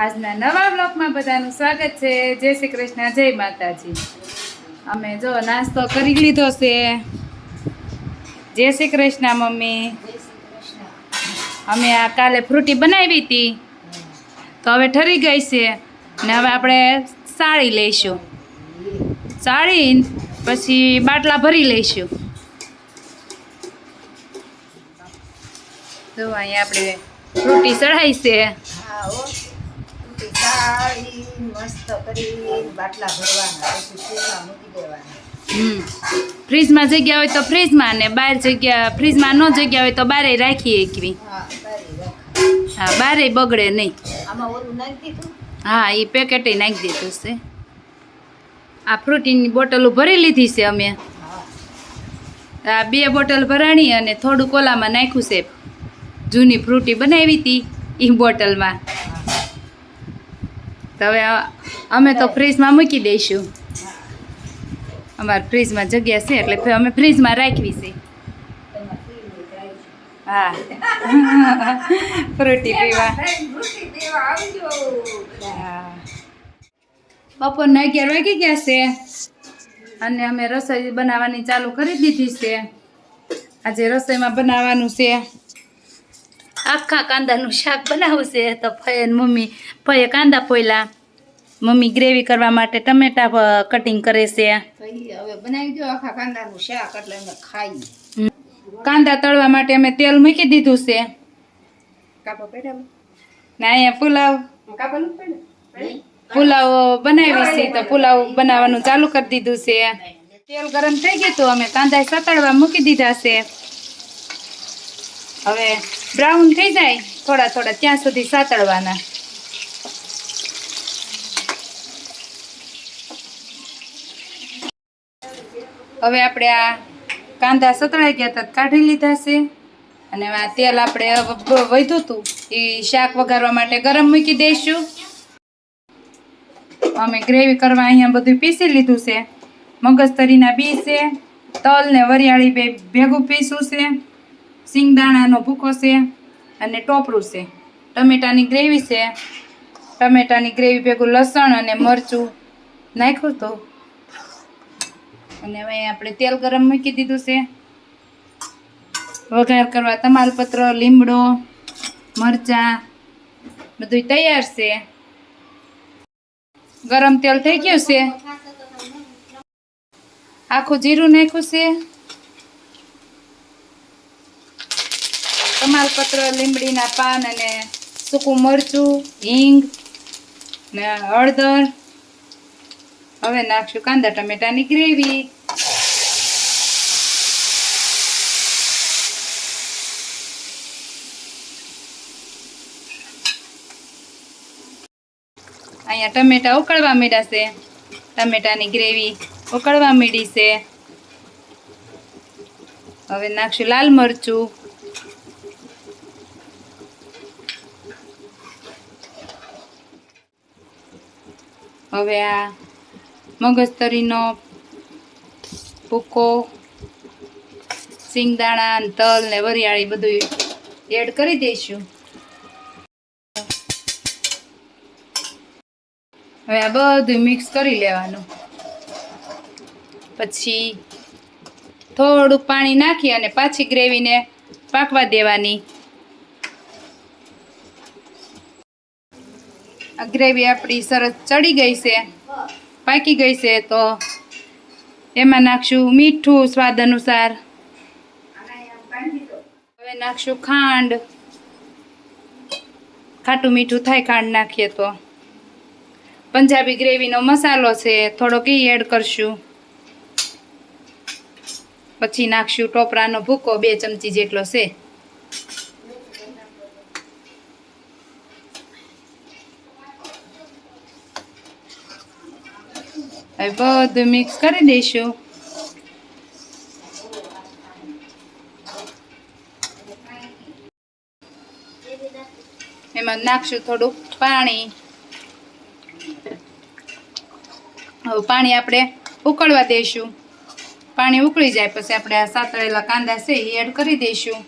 આજના નવા બ્લોગમાં બધાનું સ્વાગત છે. જય શ્રી કૃષ્ણ જય માતાજી. અમે જો નાસ્તો કરી લીધો છે. જય શ્રી કૃષ્ણ મમ્મી. અમે આ કાલે ફ્રૂટી બનાવી હતી. તો હવે ઠરી ગઈ છે. ને હવે આપણે સાળી લઈશું. સાળી પછી બાટલા ભરી લઈશું. તો અહીંયા આપણે ફ્રૂટી ચઢાઈ છે. હા હો. મસ્ત કરી બાટલા ભરવાના પછી ફ્રીજમાં મૂકી દેવાના. ફ્રીજમાં જગ્યા હોય તો ફ્રીજમાં ને બહાર જગ્યા ફ્રીજમાં ન જગ્યા હોય તો બારે રાખીએ એકવી. હા બારે બગડે નહીં. આમાં ઓલું નાખી દીધું? હા એ પેકેટે નાખી દીધું છે. આ ફ્રૂટીની બોટલો ભરી લીધી છે અમે. આ બે બોટલ ભરાણી અને થોડું કોલામાં નાખ્યું છે. જૂની ફ્રૂટી બનાવી હતી એ બોટલમાં તો હવે અમે તો ફ્રીજમાં મૂકી દઈશું. અમારે ફ્રીજમાં જગ્યા છે એટલે અમે ફ્રીજમાં રાખવી છે. હા. ફ્રૂટી પીવા. હા. બપોરના અગિયાર વાગી ગયા છે. અને અમે રસોઈ બનાવવાની ચાલુ કરી દીધી છે. આજે રસોઈમાં બનાવવાનું છે. આખા કાંદાનું શાક બનાવશે તો ફઈએ મમ્મી ફઈએ કાંદા પોયલા. મમ્મી ગ્રેવી કરવા માટે ટમેટા કટિંગ કરે છે. હવે બનાવી દો આખા કાંદાનું શાક એટલે અમે ખાઈ કાંદા તળવા માટે અમે તેલ મૂકી દીધું છે. કાપો પેડા ના અહીંયા પુલાવ. કાપવાનું પડે પુલાવ બનાવી છે તો પુલાવ બનાવવાનું ચાલુ કરી દીધું છે. તેલ ગરમ થઈ ગયું તો અમે કાંદા સતાડવા મૂકી દીધા છે. હવે બ્રાઉન થઈ જાય થોડા થોડા, ત્યાં સુધી સાતળવાના. હવે આપણે આ કાંદા સતળાઈ ગયા હતા, કાઢી લીધા છે. અને આ તેલ આપણે વધ્યું હતું, એ શાક વઘારવા માટે ગરમ મૂકી દઈશું. અમે ગ્રેવી કરવા અહીંયા બધું પીસી લીધું છે. મગજતરીના બી છે, તલ ને વરિયાળી બે, ભેગું પીસું છે. સિંગદાણાનો ભૂકો છે અને ટોપરું છે. ટમેટાની ગ્રેવી છે. ટમેટાની ગ્રેવી ભેગું લસણ અને મરચું નાખ્યું હતું. અને હવે આપણે તેલ ગરમ મૂકી દીધું છે. વઘાર કરવા તમાલપત્ર, લીમડો, મરચાં બધું તૈયાર છે. ગરમ તેલ થઈ ગયું છે. આખું જીરું નાખ્યું છે. તમાલપત્ર લીમડીના પાન અને સૂકું મરચું, હિંગ ને હળદર. હવે નાખશું કાંદા ટમેટાની ગ્રેવી. અહીંયા ટમેટા ઉકળવા માંડ્યા છે. ટમેટાની ગ્રેવી ઉકળવા મીડી છે. હવે નાખશું લાલ મરચું. હવે આ મગજતરીનો ભૂકો, સિંગદાણા તલ ને વરિયાળી બધું એડ કરી દઈશું. હવે આ બધું મિક્સ કરી લેવાનું. પછી થોડુંક પાણી નાખી અને પાછી ગ્રેવીને પાકવા દેવાની. ગ્રેવી આપણી સરસ ચડી ગઈ છે, પાકી ગઈ છે, તો એમાં નાખશું મીઠું સ્વાદ અનુસાર. હવે નાખશું ખાંડ. ખાટું મીઠું થાય ખાંડ નાખીએ તો. પંજાબી ગ્રેવીનો મસાલો છે, થોડોક એ એડ કરશું. પછી નાખશું ટોપરાનો ભૂકો બે ચમચી જેટલો છે. હવે બધું મિક્સ કરી દઈશું. એમાં નાખશું થોડુંક પાણી. હવે પાણી આપણે ઉકળવા દઈશું. પાણી ઉકળી જાય પછી આપણે આ સાતળેલા કાંદા છે એ એડ કરી દઈશું.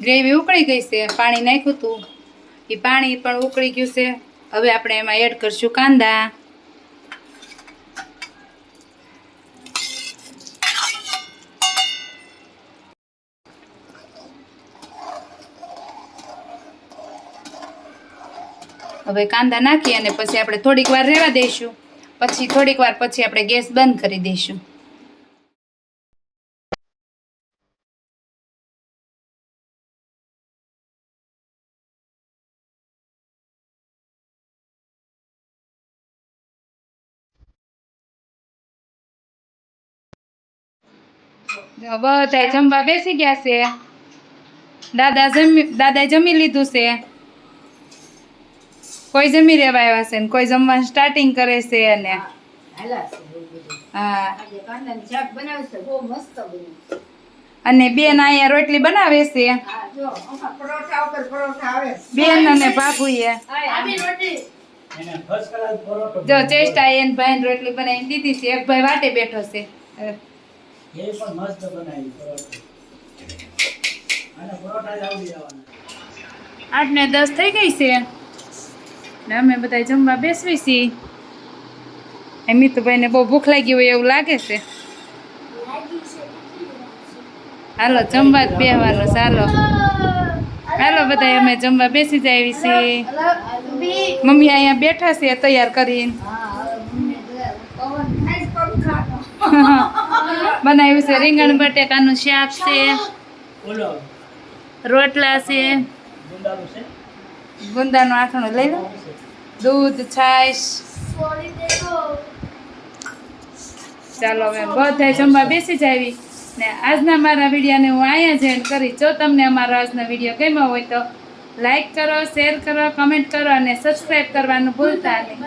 ગ્રેવી ઉકળી ગઈ છે. પાણી નાખ્યું હતું. એ પાણી પણ ઉકળી ગયું છે. હવે આપણે એમાં એડ કરશું કાંદા. હવે કાંદા નાખી અને પછી આપણે થોડીક વાર રહેવા દઈશું. પછી થોડીક વાર પછી આપણે ગેસ બંધ કરી દઈશું. બધા જમવા બેસી ગયા છે. દાદા જમી દાદાએ જમી લીધું છે. કોઈ જમી રહેવા આવ્યા છે ને કોઈ જમવાનું સ્ટાર્ટિંગ કરે છે અને. હા અને બેન અહીંયા રોટલી બનાવે છે. બેન અને બાપુ જો ચેષ્ટા એન ભાઈને રોટલી બનાવીને દીધી છે. એક ભાઈ વાટે બેઠો છે. એ પણ મસ્ત બનાવી અને પરોઠા જ આવડી જવાના આઠ ને દસ થઈ ગઈ છે ને અમે બધા જમવા બેસવી છીએ એ મિતુભાઈને બહુ ભૂખ લાગી હોય એવું લાગે છે હાલો જમવા જ બેહવાનું ચાલો હાલો બધા અમે જમવા બેસી જાય છીએ મમ્મી અહીંયા બેઠા છે તૈયાર કરીને બનાવ્યું છે. રીંગણ બટેકાનું શાક છે. રોટલા છે. ગુંદાનું છે? ગુંદાનું આથણું લઈ લો. દૂધ છાશ. ચાલો હવે બધા જમવા બેસી જાવી. ને આજના મારા વિડીયોને હું અહીંયા જ એન્ડ કરી. જો તમને અમારો આજનો વીડિયો ગમ્યો હોય તો લાઈક કરો શેર કરો કમેન્ટ કરો અને સબસ્ક્રાઈબ કરવાનું ભૂલતા નહીં.